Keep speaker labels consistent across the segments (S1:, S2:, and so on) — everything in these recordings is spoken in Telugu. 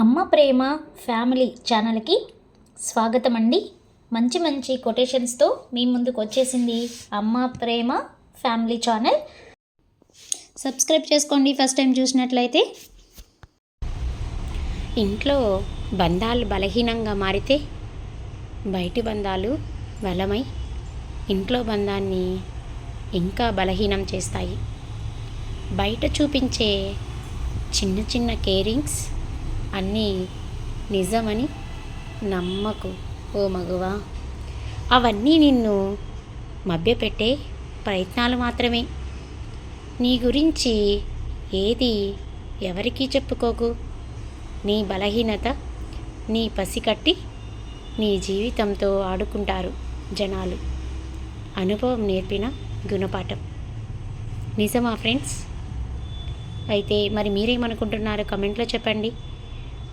S1: అమ్మ ప్రేమ ఫ్యామిలీ ఛానల్కి స్వాగతం అండి మంచి మంచి కొటేషన్స్తో మీ ముందుకు వచ్చేసింది Amma Prema family channel. Subscribe చేసుకోండి ఫస్ట్ టైం చూసినట్లయితే.
S2: ఇంట్లో బంధాలు బలహీనంగా మారితే బయటి బంధాలు బలమై ఇంట్లో బంధాన్ని ఇంకా బలహీనం చేస్తాయి. బయట చూపించే చిన్న చిన్న కేరింగ్స్ అన్నీ నిజమని నమ్మకు ఓ మగువా. అవన్నీ నిన్ను మభ్యపెట్టే ప్రయత్నాలు మాత్రమే. నీ గురించి ఏది ఎవరికీ చెప్పుకోకు. నీ బలహీనత నీ పసికట్టి నీ జీవితంతో ఆడుకుంటారు జనాలు. అనుభవం నేర్పిన గుణపాఠం. నిజమా ఫ్రెండ్స్? అయితే మరి మీరేమనుకుంటున్నారో కమెంట్లో చెప్పండి.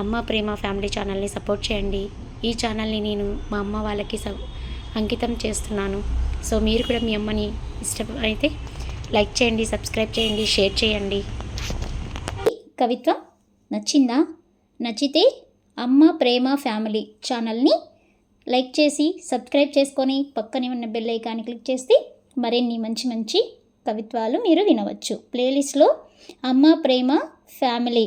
S2: అమ్మ ప్రేమ ఫ్యామిలీ ఛానల్ని సపోర్ట్ చేయండి. ఈ ఛానల్ని నేను మా అమ్మ వాళ్ళకి స అంకితం చేస్తున్నాను. సో మీరు కూడా మీ అమ్మని ఇష్టమైతే లైక్ చేయండి సబ్స్క్రైబ్ చేయండి షేర్ చేయండి.
S1: కవిత్వం నచ్చిందా? నచ్చితే అమ్మ ప్రేమ ఫ్యామిలీ ఛానల్ని లైక్ చేసి సబ్స్క్రైబ్ చేసుకొని పక్కనే ఉన్న బెల్ ఐకాన్ని క్లిక్ చేస్తే మరిన్ని మంచి మంచి కవిత్వాలు మీరు వినవచ్చు. ప్లేలిస్ట్లో అమ్మ ప్రేమ ఫ్యామిలీ